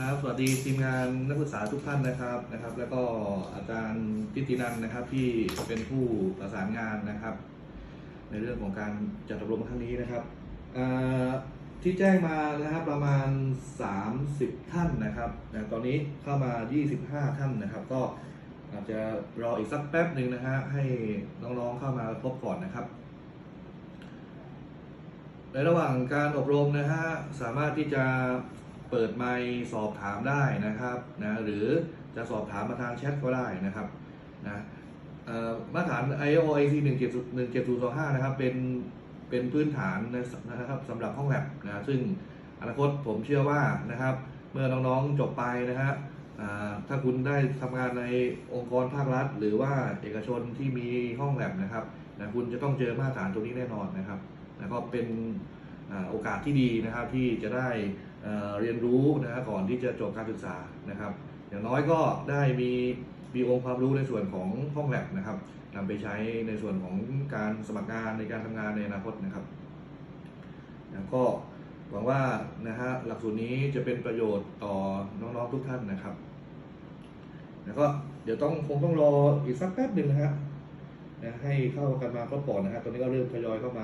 ครับสวัสดีทีมงานนักศึกษาทุกท่านนะครับนะครับ แล้วก็อาจารย์พิตินันนะครับที่เป็นผู้ประสานงานนะครับ ในเรื่องของการจัดอบรมครั้งนี้นะครับที่แจ้งมานะครับประมาณ 30 ท่านนะครับแต่ตอนนี้เข้ามา 25 ท่านนะครับ ก็อาจจะรออีกสักแป๊บหนึ่งนะฮะให้น้องๆเข้ามาพบก่อนนะครับในระหว่างการอบรมนะฮะสามารถที่จะ เปิดไมค์สอบถามได้นะครับนะหรือจะสอบถามมาทางแชทก็ได้นะครับนะมาตรฐาน IO IC 17025 นะครับ เป็นเป็นพื้นฐานนะครับสำหรับห้องแลบนะซึ่งอนาคตผมเชื่อว่านะครับ เมื่อน้องๆจบไปนะฮะถ้าคุณได้ทำงานในองค์กรภาครัฐ หรือว่าเอกชนที่มีห้องแลบนะครับนะคุณจะต้องเจอมาตรฐานตรงนี้แน่นอนนะครับแล้วก็เป็นอโอกาสที่ดีนะครับที่จะได้ เรียนรู้นะก่อนที่จะจบการศึกษานะครับ อย่างน้อยก็ได้มีมีองค์ความรู้ในส่วนของห้องแลบนะครับนำไปใช้ในส่วนของการสมัครงานในการทำงานในอนาคตนะครับแล้วก็หวังว่านะฮะหลักสูตรนี้จะเป็นประโยชน์ต่อน้องๆทุกท่านนะครับแล้วก็เดี๋ยวต้องคงต้องรออีกสักแป๊บหนึ่งนะฮะนะให้เข้ากันมาครบก่อนนะฮะตอนนี้ก็เริ่มทยอยเข้ามา